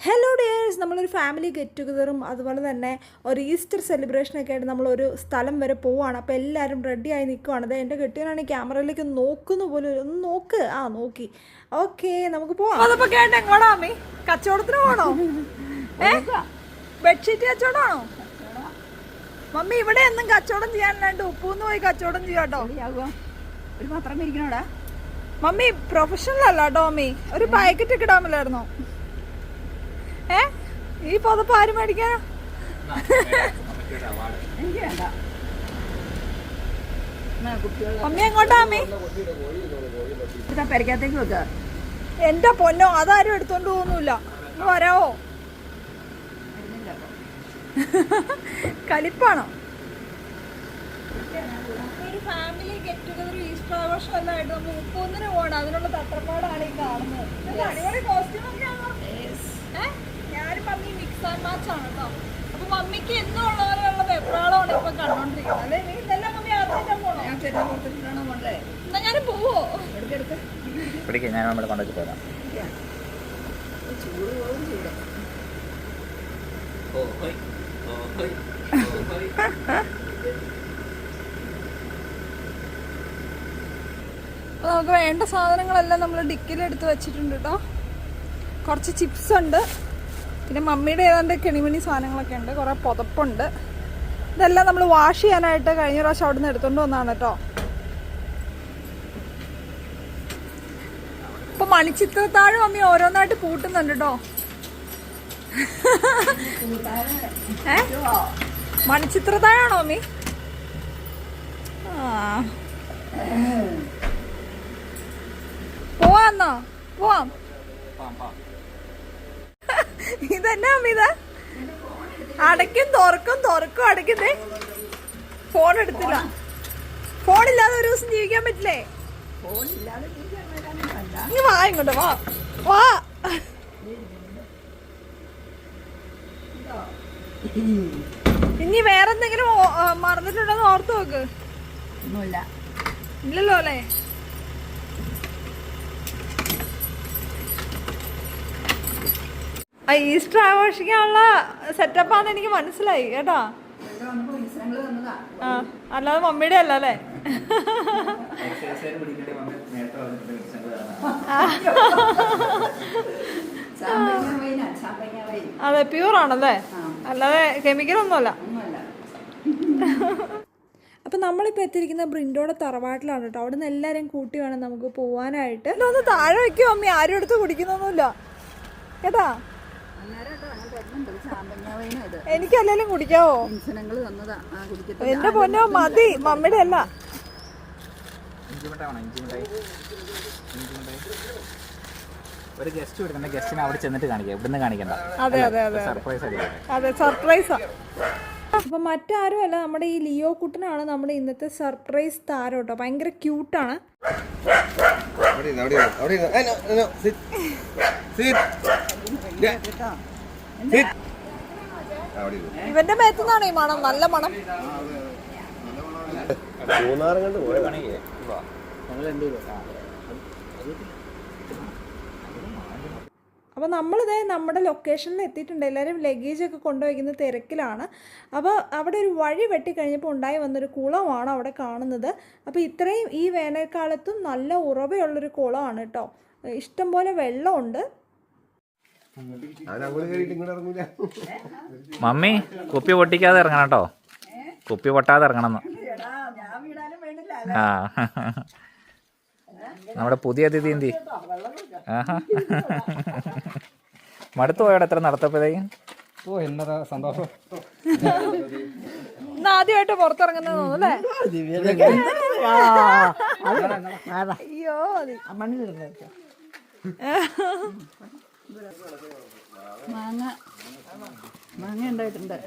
Hello dears നമ്മളൊരു family get ടുഗതറും അതുപോലെ തന്നെ ഒരു ഈസ്റ്റർ സെലിബ്രേഷനൊക്കെ ആയിട്ട് നമ്മളൊരു സ്ഥലം വരെ പോവാണ്. അപ്പോൾ എല്ലാവരും റെഡിയായി നിൽക്കുവാണ് അത് എന്റെ കെട്ടിയനാണെങ്കിൽ ക്യാമറയിലേക്ക് നോക്കുന്ന പോലെ ഒന്ന് നോക്ക്. ആ നോക്കി. ഓക്കെ നമുക്ക് പോവാം. അതപ്പോൾ കേട്ട് എങ്ങോട്ടാ അമ്മേ? കച്ചവടത്തിന് പോണോ? ഏ? ബെഡ്ഷീറ്റ് കച്ചവടമാണോ മമ്മി ഇവിടെ ഒന്നും കച്ചവടം ചെയ്യാനില്ലാണ്ട് ഉപ്പൂന്ന് പോയി കച്ചവടം ചെയ്യാട്ടോ ഒരു പത്രം ഇരിക്കണോടാ മമ്മി പ്രൊഫഷണൽ അല്ല കേട്ടോ മമ്മി. ഒരു പാക്കറ്റ് ഒക്കെ ഇടാമല്ലായിരുന്നോ ഏ? ഈ പുതപ്പ് ആര് മേടിക്കാനാ? മമ്മി എങ്ങോട്ടാ അമ്മി? പെരക്കകത്തേക്ക് വെക്ക. എന്റെ പൊന്നോ അതാരും എടുത്തോണ്ട് പോകുന്നില്ല. വരാവോ? കലിപ്പാണോ? ഒരു ഫാമിലി ഗെറ്റ് ടുഗദർ ഈസ്റ്റർ ആഘോഷം എല്ലാം ആയിട്ട് നമ്മൾ മുപ്പൊന്നിന് പോകണം അതിനുള്ള തത്രപ്പാടാണ് ഈ കാണുന്നത്. അടിപൊളി costume mummy mix and match ആണ് കേട്ടോ അപ്പൊ മമ്മിക്ക് എന്നും ഉള്ള പോലെയുള്ള വെപ്രാളമാണ് ഇപ്പൊ കണ്ടോണ്ടിരിക്കുന്നത്. നീ ഇതെല്ലാം മമ്മി ആദ്യം പോണോ? ഞാൻ എന്നാ പോവോ? പിടിക്കും ഞാൻ നമ്മുടെ ചൂട് പോകും ചൂട് അപ്പോൾ നമുക്ക് വേണ്ട സാധനങ്ങളെല്ലാം നമ്മൾ ഡിക്കിലെടുത്ത് വെച്ചിട്ടുണ്ട് കേട്ടോ കുറച്ച് ചിപ്സ് ഉണ്ട്. പിന്നെ മമ്മിയുടെ ഏതാണ്ട് കിണിമിണി സാധനങ്ങളൊക്കെ ഉണ്ട്. കുറേ പുതപ്പുണ്ട്. ഇതെല്ലാം നമ്മൾ വാഷ് ചെയ്യാനായിട്ട് കഴിഞ്ഞ പ്രാവശ്യം അവിടെ നിന്ന് എടുത്തുകൊണ്ട് വന്നതാണ് കേട്ടോ ഇപ്പൊ മണിച്ചിത്രത്താഴും മമ്മി ഓരോന്നായിട്ട് കൂട്ടുന്നുണ്ട് കേട്ടോ ഏ? മണിച്ചിത്രത്താഴാണോ മമ്മി ആ. പോവാന്നോ? പോവാം. ഇതെന്നാ അമിത? അടയ്ക്കും തുറക്കും തുറക്കും അടയ്ക്കുന്നേ. ഫോൺ എടുത്തില്ല. ഫോൺ ഇല്ലാതെ ഒരു ദിവസം ജീവിക്കാൻ പറ്റില്ലേ? നീ വാ ഇങ്ങോട്ട് വാ. വാ. ഇനി വേറെന്തെങ്കിലും മറന്നിട്ടുണ്ടോന്ന് ഓർത്തു ഓർത്ത് നോക്ക് ഇല്ലല്ലോ അല്ലേ? ആ ഈസ്റ്റർ ആഘോഷിക്കാനുള്ള സെറ്റപ്പാന്ന് എനിക്ക് മനസ്സിലായി കേട്ടോ? ആ അല്ലാതെ മമ്മിയുടെ അല്ല അല്ലേ? അതെ പ്യൂർ ആണല്ലേ ആ അല്ലാതെ കെമിക്കൽ ഒന്നുമല്ല. അപ്പം നമ്മളിപ്പോൾ എത്തിയിരിക്കുന്ന ബ്രിൻഡോടെ തറവാട്ടിലാണ് കേട്ടോ. അവിടെ നിന്ന് എല്ലാവരെയും കൂട്ടി വേണം നമുക്ക് പോവാനായിട്ട്. ഒന്ന് താഴെ വെക്കോ അമ്മി. ആരും എടുത്ത് കുടിക്കുന്നൊന്നുമില്ല. കേട്ടാ? വൈനും കുടിക്കാവോ? എന്റെ പൊന്നോ മതി. മമ്മിയുടെ അല്ല. ഒരു ഗസ്റ്റ് വരുന്നുണ്ട് ഗസ്റ്റിനെ അവിടെ ചെന്നിട്ട് കാണിക്കാം. ഇവിടുന്ന് കാണിക്കണ്ട. അതെ അതെ അതെ. സർപ്രൈസ് അതെ സർപ്രൈസാ അപ്പം മറ്റാരും അല്ല നമ്മുടെ ഈ ലിയോ കുട്ടനാണ് നമ്മുടെ ഇന്നത്തെ സർപ്രൈസ് താരം കേട്ടോ ഭയങ്കര ക്യൂട്ടാണ് അവിടെ ഇരുന്ന്, അവിടെ ഇരുന്ന്, അവിടെ ഇവന്റെ മേത്തുനിന്നാണ് ഈ മണം നല്ല മണം. മൂന്നാറും കണ്ട് അപ്പോൾ നമ്മളിതേ നമ്മുടെ ലൊക്കേഷനിൽ എത്തിയിട്ടുണ്ട്. എല്ലാവരും ലഗേജ് ഒക്കെ കൊണ്ടുവയ്ക്കുന്ന തിരക്കിലാണ്. അപ്പോൾ അവിടെ ഒരു വഴി വെട്ടിക്കഴിഞ്ഞപ്പോൾ ഉണ്ടായി വന്നൊരു കുളമാണ് അവിടെ കാണുന്നത്. അപ്പോൾ ഇത്രയും ഈ വേനൽക്കാലത്തും നല്ല ഉറവയുള്ളൊരു കുളമാണ് കേട്ടോ. ഇഷ്ടംപോലെ വെള്ളമുണ്ട് അവൻ അങ്ങോട്ട് കയറിയിട്ട് ഇങ്ങോട്ട് ഇറങ്ങൂല മമ്മി കുപ്പി പൊട്ടിക്കാതെ ഇറങ്ങണം കേട്ടോ. കുപ്പി പൊട്ടാതെ ഇറങ്ങണം ഞാൻ വീടാനും വേണ്ടില്ല ആ. നമ്മുടെ പുതിയ അതിഥി എന്തി? ആഹാ മടുത്തു പോയോടെ എത്ര നടത്തപ്പോഴേക്കും ഓ എന്നതാ സന്തോഷം. ആദ്യമായിട്ട് പുറത്തിറങ്ങുന്നത് തോന്നുന്നു അല്ലേ? അയ്യോ മാങ്ങ. മാങ്ങ ഉണ്ടായിട്ടുണ്ട്.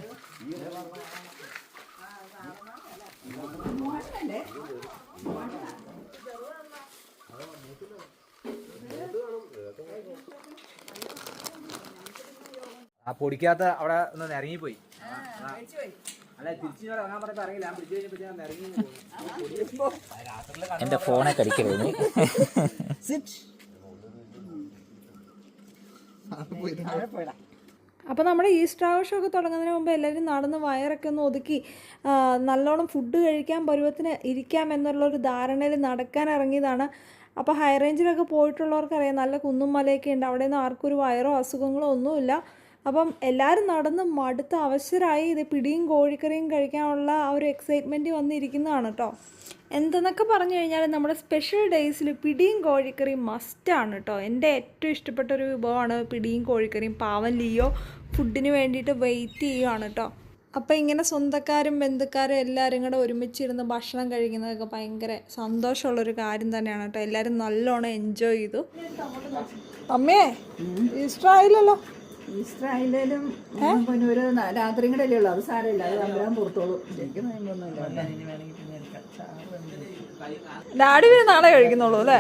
ആ പൊടിക്കാത്ത അവിടെ ഒന്ന് ഇറങ്ങിപ്പോയി എന്റെ ഫോണെ കടിക്കരുത്. അപ്പോൾ നമ്മുടെ ഈസ്റ്റർ ആഘോഷമൊക്കെ തുടങ്ങുന്നതിന് മുമ്പ് എല്ലാവരും നടന്ന് വയറൊക്കെ ഒന്ന് ഒതുക്കി നല്ലോണം ഫുഡ് കഴിക്കാൻ പരുവത്തിന് ഇരിക്കാം എന്നുള്ള ഒരു ധാരണയിൽ നടക്കാൻ ഇറങ്ങിയതാണ്. അപ്പോൾ ഹൈ റേഞ്ചിലൊക്കെ പോയിട്ടുള്ളവർക്കറിയാം നല്ല കുന്നും മലയൊക്കെ ഉണ്ട്. അവിടെ നിന്ന് ആർക്കും ഒരു വയറോ അസുഖങ്ങളോ ഒന്നുമില്ല. അപ്പം എല്ലാവരും നടന്ന് മടുത്ത് അവശരായി ഇത് പിടിയും കോഴിക്കറിയും കഴിക്കാനുള്ള ആ ഒരു എക്സൈറ്റ്മെന്റ് വന്നിരിക്കുന്നതാണ് കേട്ടോ എന്തെന്നൊക്കെ പറഞ്ഞു കഴിഞ്ഞാൽ നമ്മുടെ സ്പെഷ്യൽ ഡേയ്സിൽ പിടിയും കോഴിക്കറിയും മസ്റ്റാണ് കേട്ടോ എന്റെ ഏറ്റവും ഇഷ്ടപ്പെട്ട ഒരു വിഭവമാണ് പിടിയും കോഴിക്കറിയും. പാവൻ ലിയോ ഫുഡിന് വേണ്ടിയിട്ട് വെയിറ്റ് ചെയ്യുകയാണ് കേട്ടോ അപ്പോൾ ഇങ്ങനെ സ്വന്തക്കാരും ബന്ധുക്കാരും എല്ലാവരും കൂടെ ഒരുമിച്ചിരുന്ന് ഭക്ഷണം കഴിക്കുന്നതൊക്കെ ഭയങ്കര സന്തോഷമുള്ളൊരു കാര്യം തന്നെയാണ് കേട്ടോ എല്ലാവരും നല്ലോണം എൻജോയ് ചെയ്തു. അമ്മേ ഈസ്റ്റർ പിന്നെ ഒരു രാത്രിയും കൂടെ അല്ലേ ഉള്ളൂ. അത് സാരമില്ല. അത് അമ്പലം പുറത്തോളൂ. ഡാഡി പിന്നെ നാളെ കഴിക്കുന്നുള്ളൂ അല്ലേ?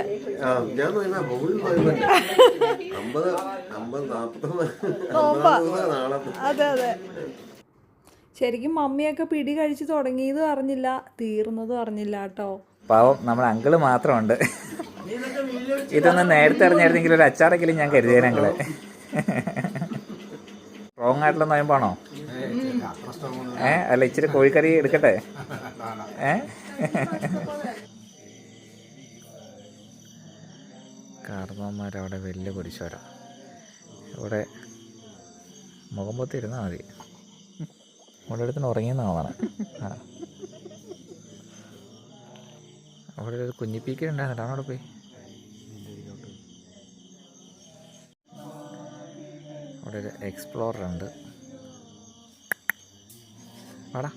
അതെ അതെ. ശരിക്കും മമ്മിയൊക്കെ പിടി കഴിച്ചു തുടങ്ങിയതും അറിഞ്ഞില്ല. തീർന്നതും അറിഞ്ഞില്ല കേട്ടോ. പാവം നമ്മുടെ അങ്കിൾ മാത്രമുണ്ട്. ഇതൊന്നും നേരത്തെ അറിഞ്ഞായിരുന്നെങ്കിൽ ഒരു അച്ചാറെങ്കിലും ഞാൻ കരുതിയേനെ അങ്കിൾ. സ്ട്രോങ് ആയിട്ടുള്ള നോയമ്പാണോ? ഏ അല്ല ഇച്ചിരി കോഴിക്കറി എടുക്കട്ടെ? ഏ? കാർന്നവന്മാരവിടെ വലിയ കുരിശോര ഇവിടെ മുഖം പൊത്തി ഇരുന്നാൽ മതി. ഇവിടെ അടുത്തിന് ഉറങ്ങിയെന്നാണ് ആ. അവിടെ ഒരു കുഞ്ഞിപ്പീക്കുണ്ടായിരുന്നു അവിടെ പോയി. അവിടെ ഒരു എക്സ്പ്ലോറർ ഉണ്ട് വാടാ.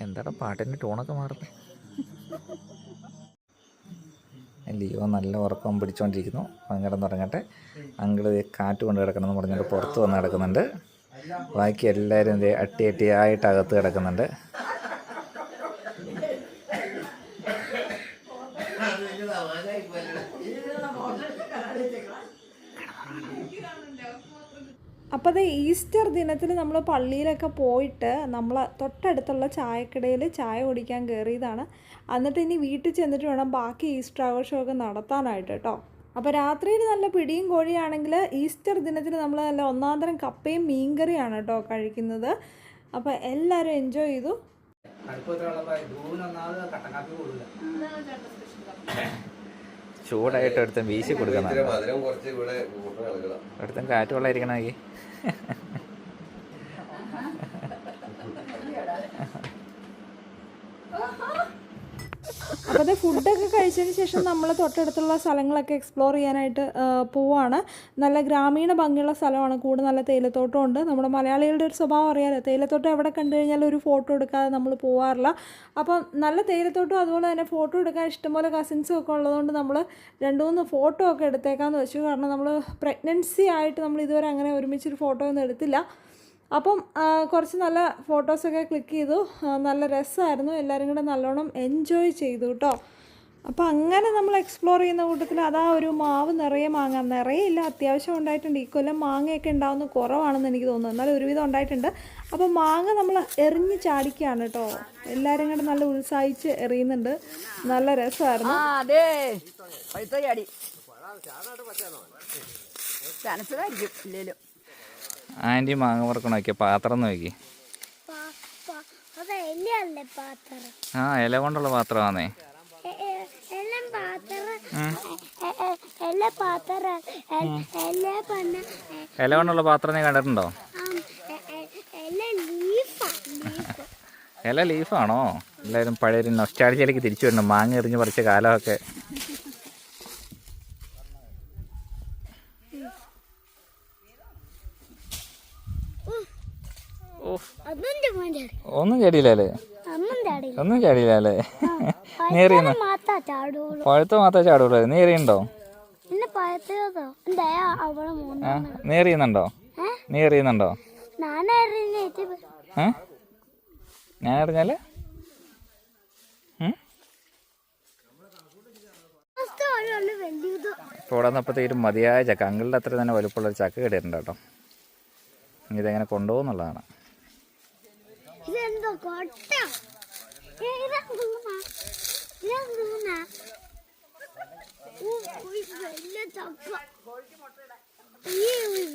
എന്താടാ പാട്ടിന്റെ ടോണൊക്കെ മാറുന്നത് ലിയോ നല്ല ഉറക്കം പിടിച്ചുകൊണ്ടിരിക്കുന്നു അങ്ങനെ തുടങ്ങട്ടെ അങ്കിൾ ദേ കാറ്റ് കൊണ്ട് കിടക്കണമെന്ന് പറഞ്ഞിട്ട് പുറത്ത് വന്ന് കിടക്കുന്നുണ്ട്. ബാക്കി എല്ലാവരും അട്ടി അട്ടിയായിട്ട് അകത്ത് കിടക്കുന്നുണ്ട്. അപ്പോൾ അത് ഈസ്റ്റർ ദിനത്തിൽ നമ്മൾ പള്ളിയിലൊക്കെ പോയിട്ട് നമ്മൾ തൊട്ടടുത്തുള്ള ചായക്കടയിൽ ചായ കുടിക്കാൻ കയറിയതാണ് എന്നിട്ട് ഇനി വീട്ടിൽ ചെന്നിട്ട് വേണം ബാക്കി ഈസ്റ്റർ ആഘോഷമൊക്കെ നടത്താനായിട്ട് കേട്ടോ അപ്പോൾ രാത്രിയിൽ നല്ല പിടിയും കോഴിയാണെങ്കിൽ ഈസ്റ്റർ ദിനത്തിൽ നമ്മൾ നല്ല ഒന്നാന്തരം കപ്പയും മീൻകറിയാണ് കേട്ടോ കഴിക്കുന്നത്. അപ്പോൾ എല്ലാവരും എൻജോയ് ചെയ്തു. ചൂടായിട്ട് എടുത്തും വീശി കൊടുക്കണം. എടുത്തും കാറ്റ് വെള്ളമായിരിക്കണമെങ്കിൽ അപ്പോൾ അത് ഫുഡൊക്കെ കഴിച്ചതിന് ശേഷം നമ്മൾ തൊട്ടടുത്തുള്ള സ്ഥലങ്ങളൊക്കെ എക്സ്പ്ലോർ ചെയ്യാനായിട്ട് പോവാണ്. നല്ല ഗ്രാമീണ ഭംഗിയുള്ള സ്ഥലമാണ്. കൂടെ നല്ല തേയിലത്തോട്ടം ഉണ്ട്. നമ്മുടെ മലയാളികളുടെ ഒരു സ്വഭാവം അറിയാലോ. തേയിലത്തോട്ടം എവിടെ കണ്ടു കഴിഞ്ഞാൽ ഒരു ഫോട്ടോ എടുക്കാതെ നമ്മൾ പോവാറില്ല. അപ്പം നല്ല തേയിലത്തോട്ടം അതുപോലെ തന്നെ ഫോട്ടോ എടുക്കാൻ ഇഷ്ടംപോലെ കസിൻസും ഒക്കെ ഉള്ളതുകൊണ്ട് നമ്മൾ രണ്ട് മൂന്ന് ഫോട്ടോ ഒക്കെ എടുത്തേക്കാന്ന് വെച്ചു. കാരണം നമ്മൾ പ്രഗ്നൻസി ആയിട്ട് നമ്മൾ ഇതുവരെ അങ്ങനെ ഒരുമിച്ചൊരു ഫോട്ടോ ഒന്നും എടുത്തില്ല. അപ്പം കുറച്ച് നല്ല ഫോട്ടോസൊക്കെ ക്ലിക്ക് ചെയ്തു. നല്ല രസമായിരുന്നു എല്ലാവരും കൂടെ നല്ലോണം എൻജോയ് ചെയ്തു കേട്ടോ അപ്പോൾ അങ്ങനെ നമ്മൾ എക്സ്പ്ലോർ ചെയ്യുന്ന കൂട്ടത്തിൽ അതാ ഒരു മാവ് നിറയെ മാങ്ങ. നിറയെ ഇല്ല. അത്യാവശ്യം ഉണ്ടായിട്ടുണ്ട്. ഈ കൊല്ലം മാങ്ങയൊക്കെ ഉണ്ടാവുന്ന കുറവാണെന്ന് എനിക്ക് തോന്നുന്നു. എന്നാലും ഒരുവിധം ഉണ്ടായിട്ടുണ്ട്. അപ്പോൾ മാങ്ങ നമ്മൾ എറിഞ്ഞ് ചാടിക്കുകയാണ് കേട്ടോ എല്ലാവരും കൂടെ നല്ല ഉത്സാഹിച്ച് എറിയുന്നുണ്ട്. നല്ല രസമായിരുന്നു. അതെ. പഴുത്ത ചാടി. ആന്റി മാങ്ങ പറക്കണ നോക്കിയ പാത്രം നോക്കി. ആ ഇല കൊണ്ടുള്ള പാത്രമാണേ ഇല കൊണ്ടുള്ള പാത്രം നീ കണ്ടിട്ടുണ്ടോ? ഇല ലീഫാണോ? എല്ലാവരും പഴയൊരു നൊസ്റ്റാഴ്ചയിലേക്ക് തിരിച്ചു വരണം മാങ്ങ എറിഞ്ഞ് പറിച്ച കാലമൊക്കെ ഓ അതെന്റെ മോന്റെ ഒന്നും ചാടിയില്ലല്ലേ അമ്മൻ ചാടി ഒന്നും ചാടിയില്ലല്ലേ നീ എറിയുന്നു മാത്താ ചാടുള്ളൂ പഴുത്ത മാത്രമേ ചാടുള്ളൂ നീ എറിയുന്നുണ്ടോ എന്നെ പഴത്തതോ? ഒന്നും അവളെ മൂന്ന് പഴുത്ത നീ എറിയുന്നുണ്ടോ? നീ എറിയുന്നുണ്ടോ? നാനായിരുന്നു ഏ? ഞാൻ അറിഞ്ഞാൽ തോടാന്നപ്പോഴത്തേക്കും മതിയായ ചക്ക. അങ്കിളിന്റെ അത്ര തന്നെ വലുപ്പമുള്ള ഒരു ചക്ക കിട്ടിയിട്ടുണ്ട് കേട്ടോ. ഇനി ഇതെങ്ങനെ കൊണ്ടുപോകുന്നുള്ളതാണ് കൊട്ട.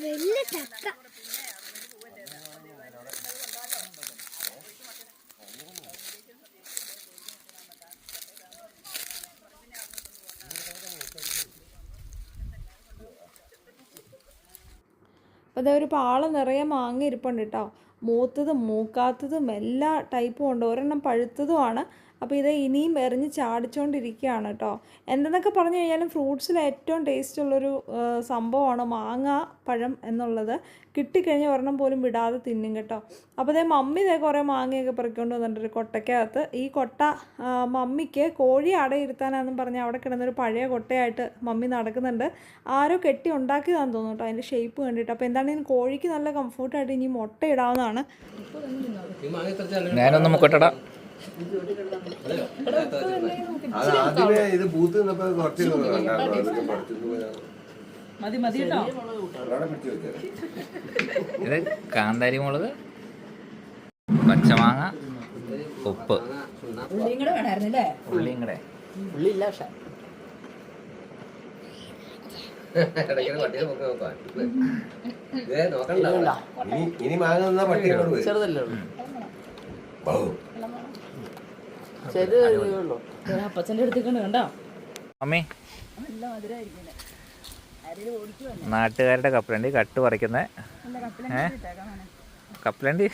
വലിയ ചക്ക. അപ്പോൾ അതേ ഒരു പാള നിറയെ മാങ്ങ ഇരിപ്പുണ്ട് കേട്ടോ മൂത്തതും മൂക്കാത്തതും എല്ലാ ടൈപ്പും ഉണ്ട്. ഒരെണ്ണം പഴുത്തതുമാണ് അപ്പോൾ ഇത് ഇനിയും എറിഞ്ഞ് ചാടിച്ചുകൊണ്ടിരിക്കുകയാണ് കേട്ടോ എന്തെന്നൊക്കെ പറഞ്ഞു കഴിഞ്ഞാലും ഫ്രൂട്ട്സിൽ ഏറ്റവും ടേസ്റ്റ് ഉള്ളൊരു സംഭവമാണ് മാങ്ങ പഴം എന്നുള്ളത്. കിട്ടിക്കഴിഞ്ഞ ഒരെണ്ണം പോലും വിടാതെ തിന്നും കേട്ടോ. അപ്പോൾ അതേ മമ്മി ഇതേ കുറേ മാങ്ങയൊക്കെ പറിക്കൊണ്ട് വന്നിട്ടുണ്ട് കൊട്ടയ്ക്കകത്ത് ഈ കൊട്ട മമ്മിക്ക് കോഴി അടയിരുത്താനാണെന്നും പറഞ്ഞ് അവിടെ കിടന്നൊരു പഴയ കൊട്ടയായിട്ട് മമ്മി നടക്കുന്നുണ്ട്. ആരോ കെട്ടി ഉണ്ടാക്കിയതാണെന്ന് തോന്നുന്നു കേട്ടോ അതിന്റെ ഷേപ്പ് കണ്ടിട്ട്. അപ്പോൾ എന്താണെങ്കിലും കോഴിക്ക് നല്ല കംഫർട്ടായിട്ട് ഇനി മുട്ട ഇടാവുന്നതാണ്. ഞാനൊന്ന് മുക്കട്ടടാ. അത് ആദ്യമേ ഇത് പൂത്ത് നിന്നപ്പോ കുറച്ച്. ഇത് കാന്താരി മുളക് പച്ചമാങ്ങ ഉപ്പ്. ഉള്ളിയും കൂടെ കൂടെ. ഉള്ളിയില്ല പക്ഷെ. ഇനി മാങ്ങ നിന്നാ പട്ടി ഇങ്ങോട്ട് വരും. ചെറുതല്ലേ ഉള്ളൂ ബൗ. ചെറിയ ഉള്ളൂ അപ്പച്ചന്റെ അടുത്തേക്കാണ് കണ്ടോ? മമ്മി നാട്ടുകാരുടെ കപ്പലണ്ടി കട്ട് പറിക്കുന്ന. കപ്പലണ്ടി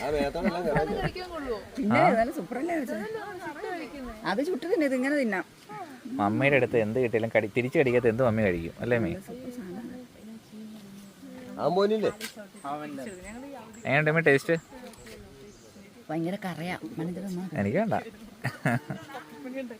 അത് ചുട്ട് തന്നെ ഇത് ഇങ്ങനെ തിന്നാം. മമ്മിയുടെ അടുത്ത് എന്ത് കിട്ടിയാലും കടി തിരിച്ചു കടിക്കാത്ത എന്ത് മമ്മി കഴിക്കും അല്ലേ മീ എങ്ങനെയുണ്ട് ടേസ്റ്റ് ഭയങ്കര കറയാ. എനിക്ക് വേണ്ട. Maganda.